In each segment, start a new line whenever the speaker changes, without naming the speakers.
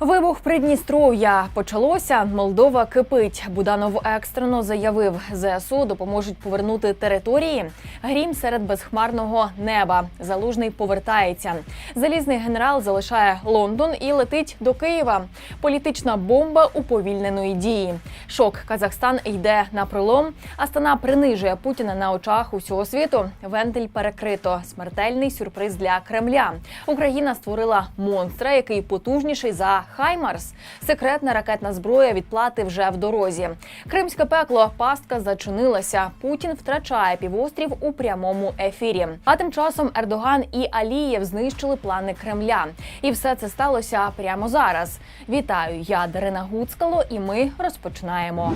Вибух Придністров'я почалося. Молдова кипить. Буданов екстрено заявив, ЗСУ допоможуть повернути території. Грім серед безхмарного неба. Залужний повертається. Залізний генерал залишає Лондон і летить до Києва. Політична бомба уповільненої дії. Шок Казахстан йде на пролом. Астана принижує Путіна на очах усього світу. Вентиль перекрито. Смертельний сюрприз для Кремля. Україна створила монстра, який потужніший за Хаймарс. Секретна ракетна зброя відплати вже в дорозі. Кримське пекло пастка зачинилася. Путін втрачає півострів у прямому ефірі. А тим часом Ердоган і Алієв знищили плани Кремля. І все це сталося прямо зараз. Вітаю, я Дарина Гуцкало, і ми розпочинаємо.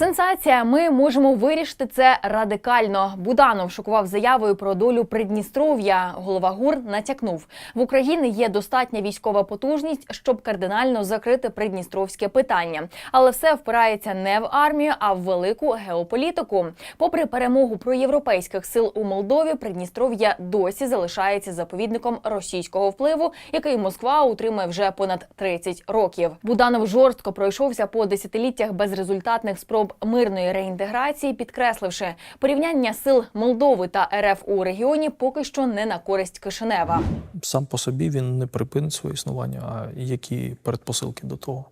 Сенсація. Ми можемо вирішити це радикально. Буданов шокував заявою про долю Придністров'я. Голова ГУР натякнув: в Україні є достатня військова потужність, щоб кардинально закрити придністровське питання. Але все впирається не в армію, а в велику геополітику. Попри перемогу проєвропейських сил у Молдові, Придністров'я досі залишається заповідником російського впливу, який Москва утримує вже понад 30 років. Буданов жорстко пройшовся по десятиліттях безрезультатних спроб мирної реінтеграції, підкресливши порівняння сил Молдови та РФ у регіоні поки що не на користь Кишинева.
сам по собі він не припинить своє існування, а які передпосилки до того.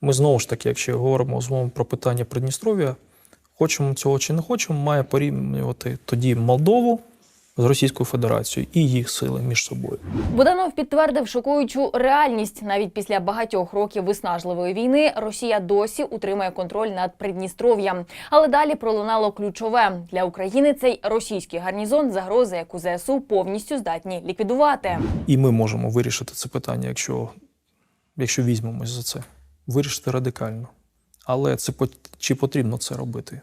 Ми знову ж таки, якщо говоримо з вами про питання Придністров'я, хочемо цього чи не хочемо, має порівнювати тоді Молдову з Російською Федерацією і їх сили між собою.
Буданов підтвердив шокуючу реальність. Навіть після багатьох років виснажливої війни Росія досі утримує контроль над Придністров'ям. Але далі пролунало ключове для України. Цей російський гарнізон загрози, яку ЗСУ повністю здатні ліквідувати.
І ми можемо вирішити це питання, якщо, якщо візьмемось за це. Вирішити радикально. Але це чи потрібно це робити?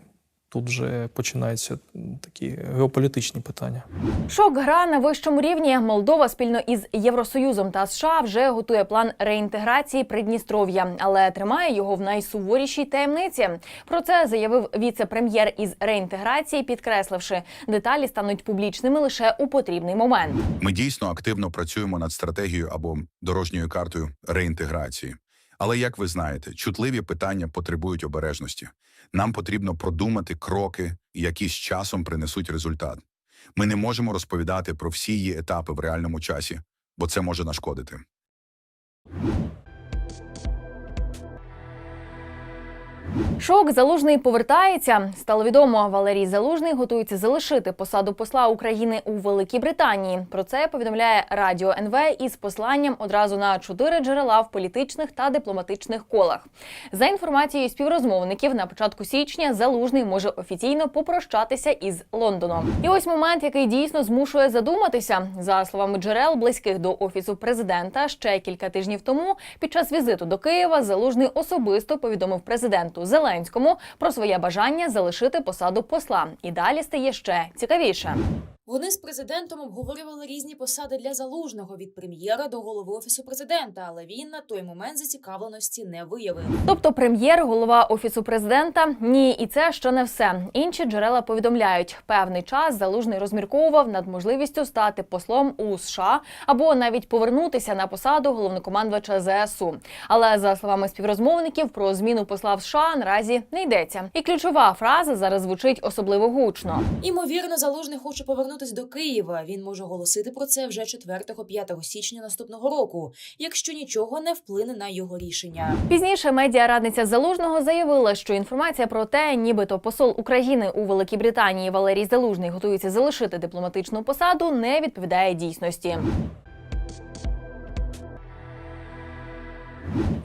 Тут вже починаються такі геополітичні питання.
Шок гра на вищому рівні. Молдова спільно із Євросоюзом та США вже готує план реінтеграції Придністров'я, але тримає його в найсуворішій таємниці. Про це заявив віце-прем'єр із реінтеграції, підкресливши, деталі стануть публічними лише у потрібний момент.
Ми дійсно активно працюємо над стратегією або дорожньою картою реінтеграції. Але як ви знаєте, чутливі питання потребують обережності. Нам потрібно продумати кроки, які з часом принесуть результат. Ми не можемо розповідати про всі її етапи в реальному часі, бо це може нашкодити.
Шок залужний повертається. Стало відомо, Валерій Залужний готується залишити посаду посла України у Великій Британії. Про це повідомляє Радіо НВ із посланням одразу на чотири джерела в політичних та дипломатичних колах. За інформацією співрозмовників, на початку січня залужний може офіційно попрощатися із Лондоном. І ось момент, який дійсно змушує задуматися. За словами джерел, близьких до офісу президента, ще кілька тижнів тому, під час візиту до Києва, залужний особисто повідомив президенту Зеленському про своє бажання залишити посаду посла. І далі стає ще цікавіше.
Вони з президентом обговорювали різні посади для залужного від прем'єра до голови офісу президента, але він на той момент зацікавленості не виявив.
Тобто, прем'єр, голова офісу президента. Ні, і це ще не все. Інші джерела повідомляють, певний час залужний розмірковував над можливістю стати послом у США або навіть повернутися на посаду головнокомандувача ЗСУ. Але за словами співрозмовників, про зміну посла в США наразі не йдеться. І ключова фраза зараз звучить особливо гучно.
Імовірно, залужний хоче повернутися до Києва. Він може оголосити про це вже 4-5 січня наступного року, якщо нічого не вплине на його рішення.
Пізніше медіа радниця залужного заявила, що інформація про те, нібито посол України у Великій Британії Валерій Залужний готується залишити дипломатичну посаду, не відповідає дійсності.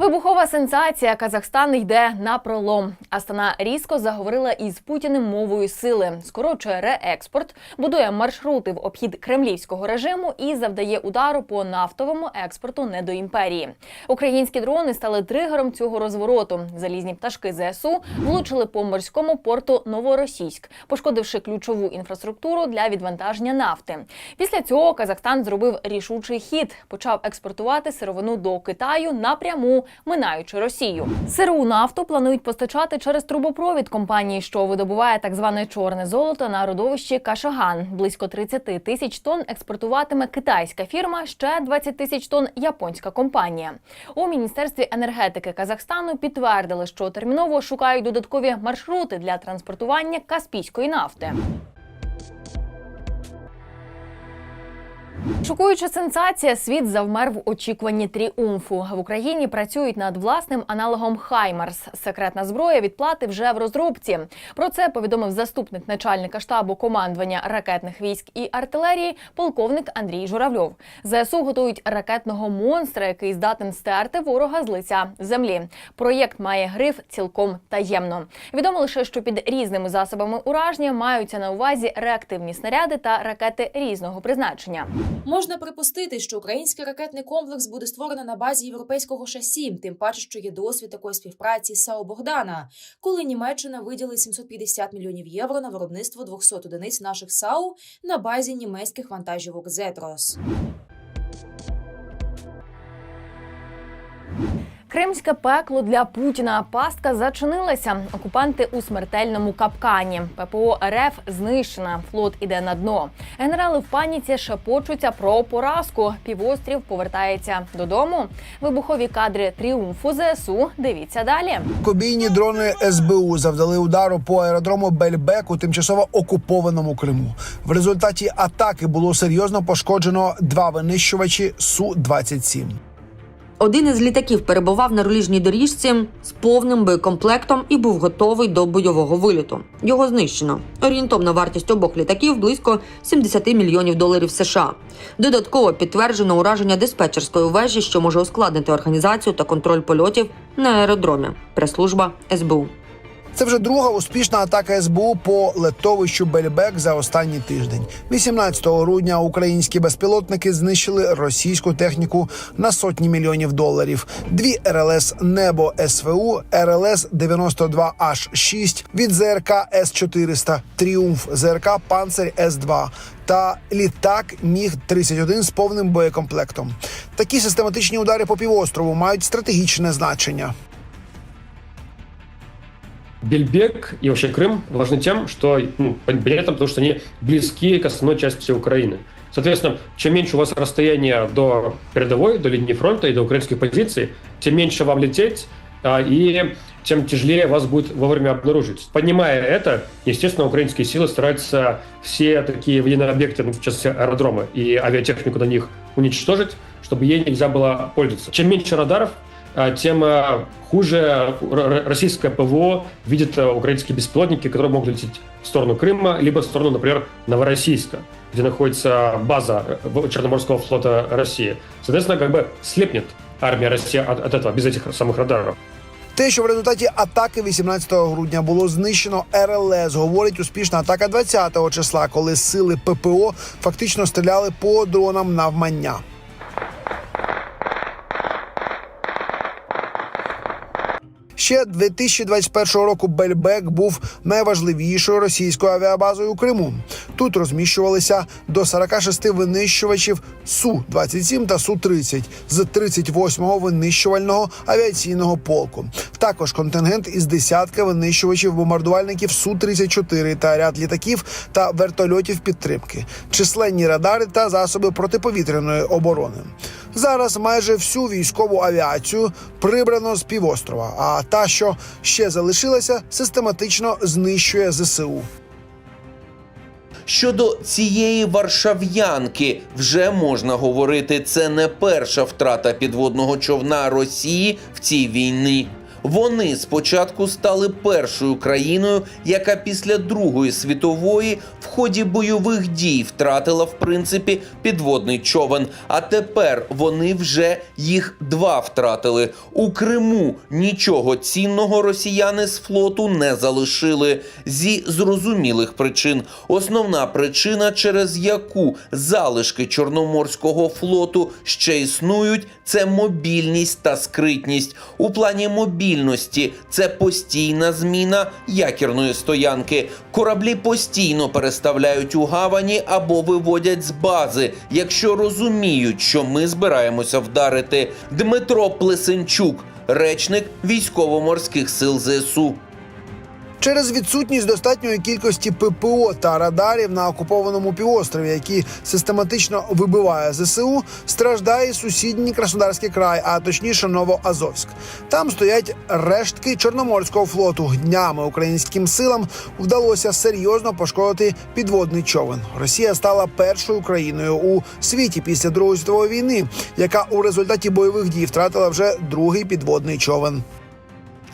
Вибухова сенсація. Казахстан йде на пролом. Астана різко заговорила із Путіним мовою сили, скорочує реекспорт, будує маршрути в обхід кремлівського режиму і завдає удару по нафтовому експорту недоімперії. Українські дрони стали тригером цього розвороту. Залізні пташки ЗСУ влучили по морському порту Новоросійськ, пошкодивши ключову інфраструктуру для відвантаження нафти. Після цього Казахстан зробив рішучий хід, почав експортувати сировину до Китаю напряму минаючи Росію. Сиру нафту планують постачати через трубопровід компанії, що видобуває так зване чорне золото на родовищі Кашаган. Близько 30 тисяч тонн експортуватиме китайська фірма, ще 20 тисяч тонн японська компанія. У міністерстві енергетики Казахстану підтвердили, що терміново шукають додаткові маршрути для транспортування каспійської нафти. Шокуюча сенсація, світ завмер в очікуванні тріумфу. В Україні працюють над власним аналогом Хаймарс. Секретна зброя відплати вже в розробці. Про це повідомив заступник начальника штабу командування ракетних військ і артилерії, полковник Андрій Журавльов. ЗСУ готують ракетного монстра, який здатен стерти ворога з лиця землі. Проєкт має гриф цілком таємно. Відомо лише, що під різними засобами ураження маються на увазі реактивні снаряди та ракети різного призначення.
Можна припустити, що український ракетний комплекс буде створено на базі європейського шасі, тим паче, що є досвід такої співпраці з САО Богдана, коли Німеччина виділила 750 мільйонів євро на виробництво 200 одиниць наших САУ на базі німецьких вантажівок Зетрос.
Кримське пекло для Путіна. Пастка зачинилася. Окупанти у смертельному капкані. ППО РФ знищена. Флот іде на дно. Генерали в паніці шепочуться про поразку. Півострів повертається додому. Вибухові кадри тріумфу ЗСУ. Дивіться далі.
Кобійні дрони СБУ завдали удару по аеродрому Бельбек у тимчасово окупованому Криму. В результаті атаки було серйозно пошкоджено два винищувачі су 27
Один із літаків перебував на руліжній доріжці з повним боєкомплектом і був готовий до бойового виліту. Його знищено. Орієнтовна вартість обох літаків близько 70 мільйонів доларів США. Додатково підтверджено ураження диспетчерської вежі, що може ускладнити організацію та контроль польотів на аеродромі. Прес-служба СБУ.
Це вже друга успішна атака СБУ по летовищу Бельбек за останній тиждень. 18 грудня українські безпілотники знищили російську техніку на сотні мільйонів доларів. Дві РЛС Небо СВУ, РЛС 92 h 6 від ЗРК С 400 Тріумф ЗРК Панцирь С 2 та літак Міг 31 з повним боєкомплектом. Такі систематичні удари по півострову мають стратегічне значення.
Бельбек и вообще Крым важны тем, что ну, понятно, потому что они близки к основной части Украины. Соответственно, чем меньше у вас расстояние до передовой, до линии фронта и до украинских позиций, тем меньше вам лететь, а, и тем тяжелее вас будет вовремя обнаружить. Понимая это, естественно, украинские силы стараются все такие военные объекты, ну, в частности аэродромы и авиатехнику на них уничтожить, чтобы ей нельзя было пользоваться. Чем меньше радаров, тем а, хуже р- р- российское ПВО видит а, украинские беспилотники, которые могут лететь в сторону Крыма, либо в сторону, например, Новороссийска, где находится база э, в- Черноморского флота России. Соответственно, как бы слепнет армия России от, от этого, без этих самых радаров.
Те, що в результаті атаки 18 грудня було знищено РЛС, говорить успішна атака 20 числа, коли сили ППО фактично стріляли по дронам навмання. Ще 2021 року Бельбек був найважливішою російською авіабазою у Криму. Тут розміщувалися до 46 винищувачів су 27 та су 30 з 38-го винищувального авіаційного полку. Також контингент із десятка винищувачів бомбардувальників су 34 та ряд літаків та вертольотів підтримки, численні радари та засоби протиповітряної оборони. Зараз майже всю військову авіацію прибрано з півострова. А та, що ще залишилася, систематично знищує ЗСУ.
Щодо цієї варшав'янки, вже можна говорити, це не перша втрата підводного човна Росії в цій війні. Вони спочатку стали першою країною, яка після Другої світової в ході бойових дій втратила в принципі підводний човен. А тепер вони вже їх два втратили. У Криму нічого цінного росіяни з флоту не залишили зі зрозумілих причин. Основна причина, через яку залишки Чорноморського флоту ще існують, це мобільність та скритність. У плані мобільності це постійна зміна якірної стоянки. Кораблі постійно переставляють у гавані або виводять з бази, якщо розуміють, що ми збираємося вдарити. Дмитро Плесенчук. речник військово-морських сил ЗСУ.
Через відсутність достатньої кількості ППО та радарів на окупованому півострові, які систематично вибиває ЗСУ, страждає сусідній Краснодарський край, а точніше Новоазовськ. Там стоять рештки Чорноморського флоту. Днями українським силам вдалося серйозно пошкодити підводний човен. Росія стала першою країною у світі після Другої світової війни, яка у результаті бойових дій втратила вже другий підводний човен.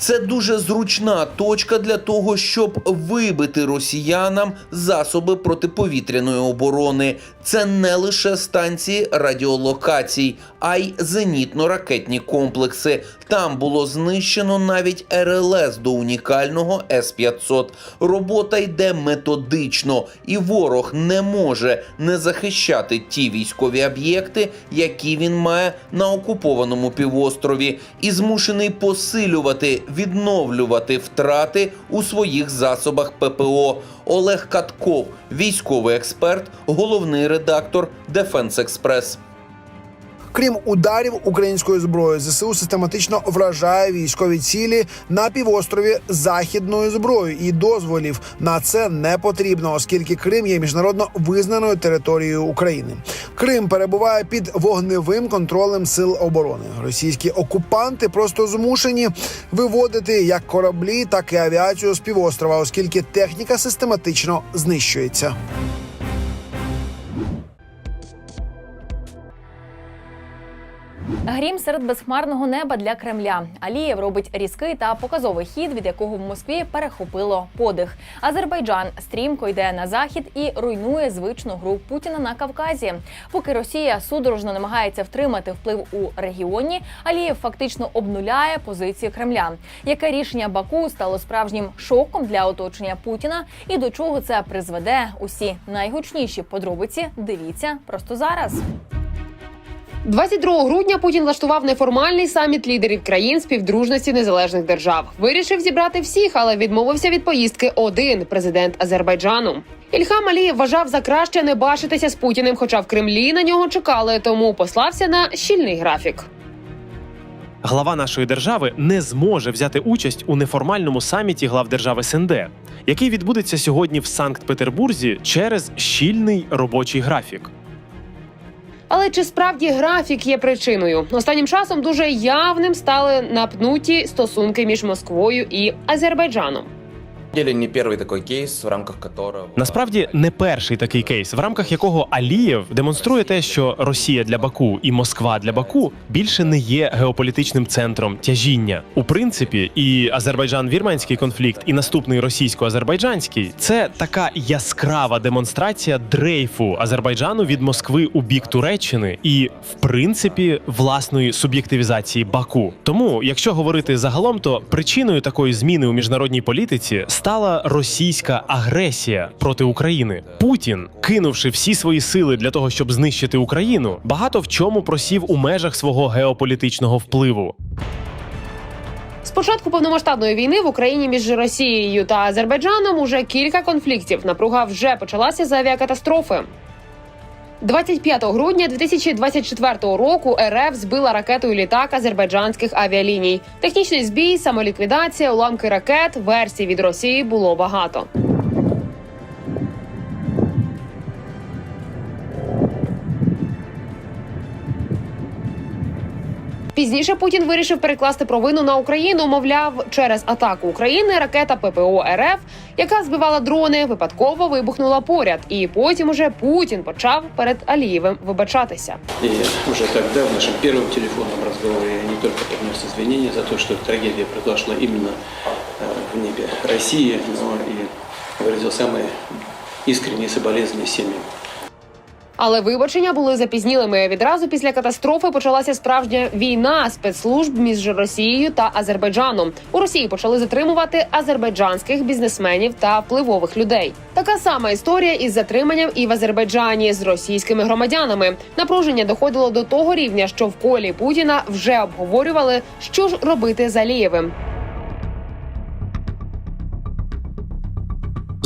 Це дуже зручна точка для того, щоб вибити росіянам засоби протиповітряної оборони. Це не лише станції радіолокацій, а й зенітно-ракетні комплекси. Там було знищено навіть РЛС до унікального С-500. Робота йде методично, і ворог не може не захищати ті військові об'єкти, які він має на окупованому півострові, і змушений посилювати, відновлювати втрати у своїх засобах ППО. Олег Катков, військовий експерт, головний редактор Дефенс Експрес.
Крім ударів українською зброєю, ЗСУ систематично вражає військові цілі на півострові західною зброєю, і дозволів на це не потрібно, оскільки Крим є міжнародно визнаною територією України. Крим перебуває під вогневим контролем сил оборони. Російські окупанти просто змушені виводити як кораблі, так і авіацію з півострова, оскільки техніка систематично знищується.
Грім серед безхмарного неба для Кремля. Алієв робить різкий та показовий хід, від якого в Москві перехопило подих. Азербайджан стрімко йде на захід і руйнує звичну гру Путіна на Кавказі. Поки Росія судорожно намагається втримати вплив у регіоні, Алієв фактично обнуляє позиції Кремля. Яке рішення Баку стало справжнім шоком для оточення Путіна, і до чого це призведе? Усі найгучніші подробиці дивіться просто зараз.
22 грудня Путін влаштував неформальний саміт лідерів країн співдружності незалежних держав. Вирішив зібрати всіх, але відмовився від поїздки один президент Азербайджану. Ільхам Алієв вважав за краще не бачитися з Путіним, хоча в Кремлі на нього чекали, тому послався на щільний графік.
Глава нашої держави не зможе взяти участь у неформальному саміті глав держав СНД, який відбудеться сьогодні в Санкт-Петербурзі через щільний робочий графік.
Але чи справді графік є причиною? Останнім часом дуже явним стали напнуті стосунки між Москвою і Азербайджаном.
Насправді не перший такий кейс, в рамках якого Алієв демонструє те, що Росія для Баку і Москва для Баку більше не є геополітичним центром тяжіння. У принципі, і Азербайджан-вірменський конфлікт, і наступний російсько-азербайджанський це така яскрава демонстрація дрейфу Азербайджану від Москви у бік Туреччини і, в принципі, власної суб'єктивізації Баку. Тому, якщо говорити загалом, то причиною такої зміни у міжнародній політиці стала російська агресія проти України. Путін, кинувши всі свої сили для того, щоб знищити Україну, багато в чому просів у межах свого геополітичного впливу.
З початку повномасштабної війни в Україні між Росією та Азербайджаном уже кілька конфліктів. Напруга вже почалася з авіакатастрофи. 25 грудня 2024 року РФ збила ракетою літак азербайджанських авіаліній. Технічний збій, самоліквідація, уламки ракет, версій від Росії було багато. Пізніше Путін вирішив перекласти провину на Україну. Мовляв, через атаку України ракета ППО РФ, яка збивала дрони, випадково вибухнула поряд. І потім уже Путін почав перед Алієвим вибачатися.
И уже тогда в нашем первом телефонном разговоре я не только принес извинения за то, что трагедия произошла именно э, в небе России, но и выразил самые искренние соболезнования семьям.
Але вибачення були запізнілими. Відразу після катастрофи почалася справжня війна спецслужб між Росією та Азербайджаном. У Росії почали затримувати азербайджанських бізнесменів та впливових людей. Така сама історія із затриманням і в Азербайджані з російськими громадянами. Напруження доходило до того рівня, що в колі Путіна вже обговорювали, що ж робити з Алієвим.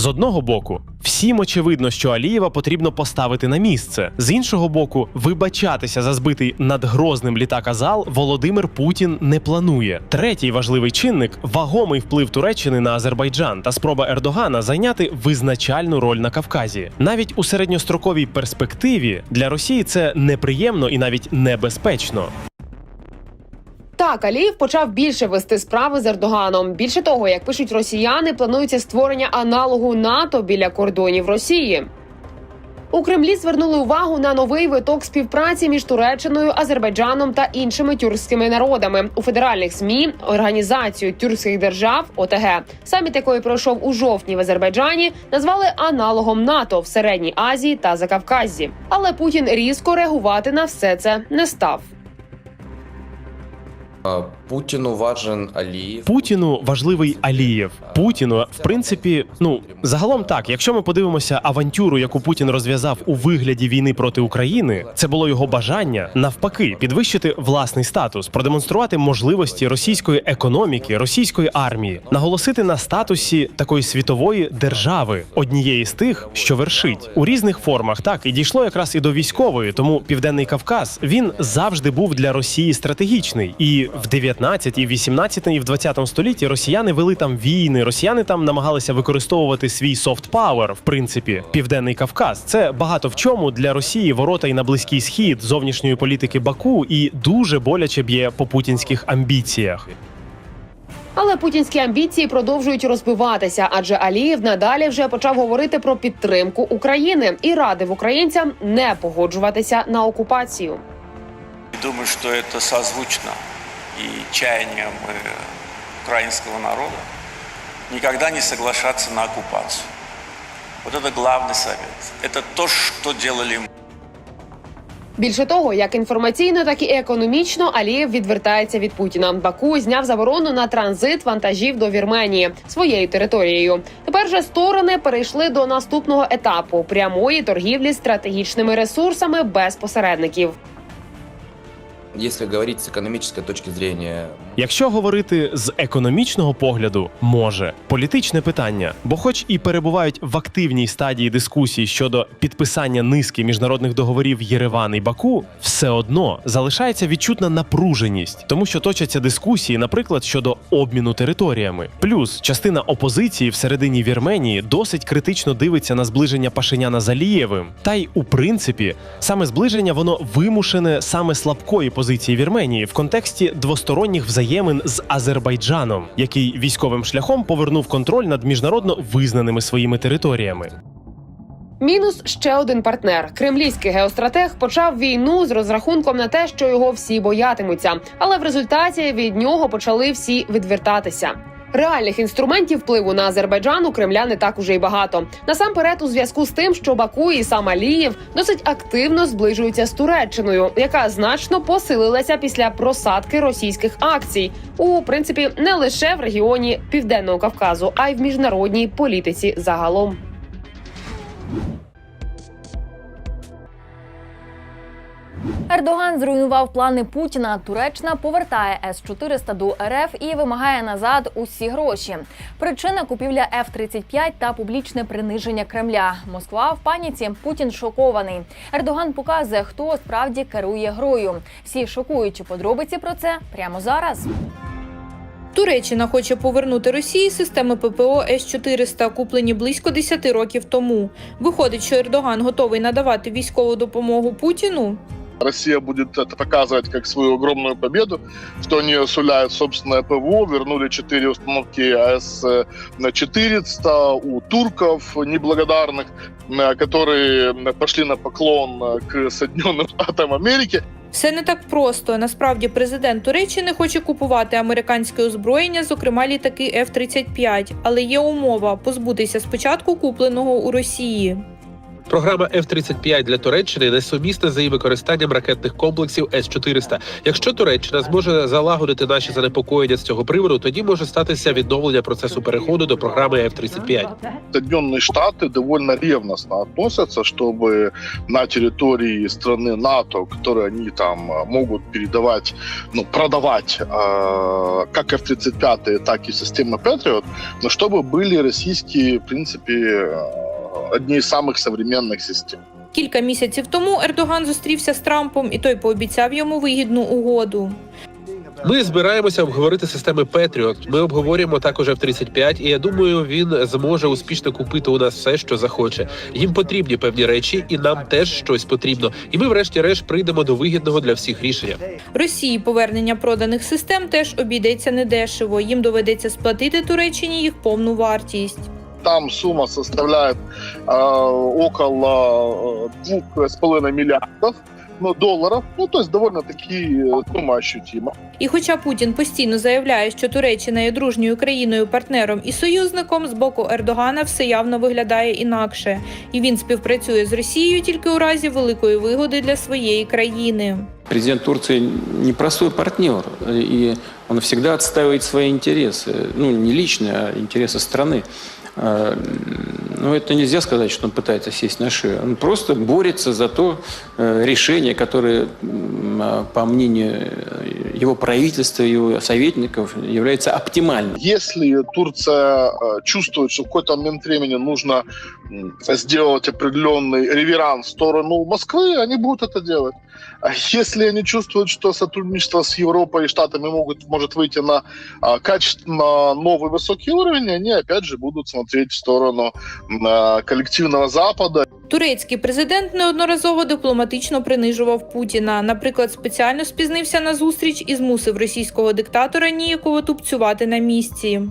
З одного боку, Всім очевидно, що Алієва потрібно поставити на місце. З іншого боку, вибачатися за збитий над Грозним літак Азал Володимир Путін не планує. Третій важливий чинник вагомий вплив Туреччини на Азербайджан та спроба Ердогана зайняти визначальну роль на Кавказі. Навіть у середньостроковій перспективі для Росії це неприємно і навіть небезпечно.
Так, Алієв почав більше вести справи з Ердоганом. Більше того, як пишуть росіяни, планується створення аналогу НАТО біля кордонів Росії. У Кремлі звернули увагу на новий виток співпраці між Туреччиною, Азербайджаном та іншими тюркськими народами у федеральних змі організацію тюркських держав ОТГ, саміт якої пройшов у жовтні в Азербайджані, назвали аналогом НАТО в середній Азії та Закавказзі. Але Путін різко реагувати на все це не став.
А, Путину важен Алиев.
Путіну важливий Алієв. Путіну, в принципі, ну загалом так. Якщо ми подивимося авантюру, яку Путін розв'язав у вигляді війни проти України, це було його бажання навпаки підвищити власний статус, продемонструвати можливості російської економіки, російської армії, наголосити на статусі такої світової держави, однієї з тих, що вершить у різних формах. Так і дійшло якраз і до військової. Тому південний Кавказ він завжди був для Росії стратегічний. І в 19, і в 18, і в 20 столітті росіяни вели там війни. Росіяни там намагалися використовувати свій софт пауер. В принципі, південний Кавказ. Це багато в чому для Росії ворота і на близький схід зовнішньої політики Баку, і дуже боляче б'є по путінських амбіціях.
Але путінські амбіції продовжують розбиватися, адже Алієв надалі вже почав говорити про підтримку України і радив українцям не погоджуватися на окупацію.
Думаю, что это созвучно и чаяниям э, украинского народа никогда не соглашаться на оккупацию. Вот это главный совет. Это то, что делали мы.
Більше того, як інформаційно, так і економічно Алієв відвертається від Путіна. Баку зняв заборону на транзит вантажів до Вірменії своєю територією. Тепер же сторони перейшли до наступного етапу прямої торгівлі стратегічними ресурсами без посередників.
Если говорить с экономической точки зрения,
Якщо говорити з економічного погляду, може політичне питання, бо, хоч і перебувають в активній стадії дискусій щодо підписання низки міжнародних договорів Єреван і Баку, все одно залишається відчутна напруженість, тому що точаться дискусії, наприклад, щодо обміну територіями. Плюс частина опозиції всередині Вірменії досить критично дивиться на зближення Пашиняна з Алієвим. Та й у принципі, саме зближення воно вимушене саме слабкої позиції Вірменії в контексті двосторонніх взаємин з Азербайджаном, який військовим шляхом повернув контроль над міжнародно визнаними своїми територіями.
Мінус ще один партнер. Кремлівський геостратег почав війну з розрахунком на те, що його всі боятимуться, але в результаті від нього почали всі відвертатися. Реальних інструментів впливу на Азербайджан у Кремля не так уже й багато. Насамперед, у зв'язку з тим, що Баку і сам Алієв досить активно зближуються з Туреччиною, яка значно посилилася після просадки російських акцій, у принципі, не лише в регіоні Південного Кавказу, а й в міжнародній політиці загалом.
Ердоган зруйнував плани Путіна. Туреччина повертає С-400 до РФ і вимагає назад усі гроші. Причина купівля Ф-35 та публічне приниження Кремля. Москва в паніці. Путін шокований. Ердоган показує, хто справді керує грою. Всі шокуючі подробиці про це прямо зараз.
Туреччина хоче повернути Росії системи ППО С-400, куплені близько 10 років тому. Виходить, що Ердоган готовий надавати військову допомогу Путіну.
Россия будет это показывать как свою огромную победу, что они осуляют собственное ПВО, вернули четыре установки АС-400 у турков неблагодарных, э, которые пошли на поклон к Соединенным Штатам Америки.
Все не так просто. Насправді президент Туреччини хоче купувати американське озброєння, зокрема літаки F-35. Але є умова позбутися спочатку купленого у Росії.
Програма F-35 для Туреччини несумісна з її використанням ракетних комплексів С-400. Якщо Туреччина зможе залагодити наші занепокоєння з цього приводу, тоді може статися відновлення процесу переходу до програми F-35.
Соединенные Штаты довольно ревностно относятся, чтобы на территории страны НАТО, которые они там э, могут передавать, ну, продавать э, как F-35, так и системы Patriot, но чтобы были российские, в принципе, э, одни из самых современных систем.
Кілька місяців тому Ердоган зустрівся з Трампом, і той пообіцяв йому вигідну угоду.
Ми збираємося обговорити системи Петріот. Ми обговорюємо також F-35, і я думаю, він зможе успішно купити у нас все, що захоче. Їм потрібні певні речі, і нам теж щось потрібно. І ми, врешті-решт, прийдемо до вигідного для всіх рішення.
Росії повернення проданих систем теж обійдеться недешево. Їм доведеться сплатити Туреччині їх повну вартість.
Там сумма составляет э, около э, двух с половиной миллиардов ну, долларов. Ну, то есть довольно-таки э, сумма ощутима.
І хоча Путін постійно заявляє, що Туреччина є дружньою країною, партнером і союзником, з боку Ердогана все явно виглядає інакше, і він співпрацює з Росією тільки у разі великої вигоди для своєї країни.
Президент Турции непростой партнер, и он всегда отстаивает свои интересы, ну, не личные, а интересы страны. А, Но это нельзя сказать, что он пытается сесть на шею. Он просто борется за то э, решение, которое, м, а, по мнению э, его правительства, его советников, является оптимальным.
Если Турция э, чувствует, что в какой-то момент времени нужно сделать определенный реверанс в сторону Москвы, они будут это делать. А если они чувствуют, что сотрудничество с Европой и Штатами могут, может выйти на а, качественно новый высокий уровень, они опять же будут смотреть в сторону а, коллективного Запада.
Турецький президент неодноразово дипломатично принижував Путіна. Наприклад, спеціально спізнився на зустріч і змусив російського диктатора ніяково тупцювати на місці.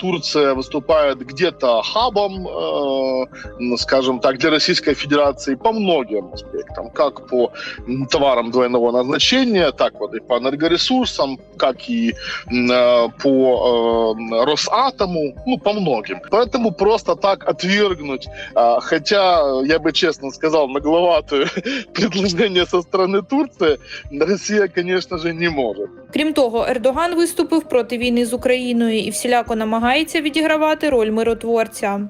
Турция выступает где-то хабом, э, ну, скажем так, для Российской Федерации по многим аспектам, как по м, товарам двойного назначения, так вот и по энергоресурсам, как и м, э, по э, Росатому, ну, по многим. Поэтому просто так отвергнуть, э, хотя, я бы честно сказал, нагловатое предложение со стороны Турции, Россия, конечно же, не может.
Крім того, Ердоган виступив проти війни з Україною і всіляко намагається відігравати роль миротворця.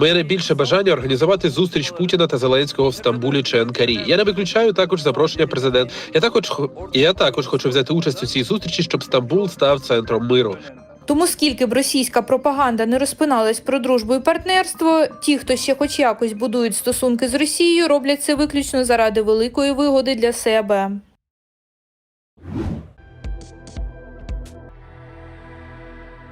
Мене більше бажання організувати зустріч Путіна та Зеленського в Стамбулі чи Анкарі. Я не виключаю також запрошення президента. Я також я також хочу взяти участь у цій зустрічі, щоб Стамбул став центром миру.
Тому скільки б російська пропаганда не розпиналась про дружбу і партнерство, ті, хто ще хоч якось будують стосунки з Росією, роблять це виключно заради великої вигоди для себе.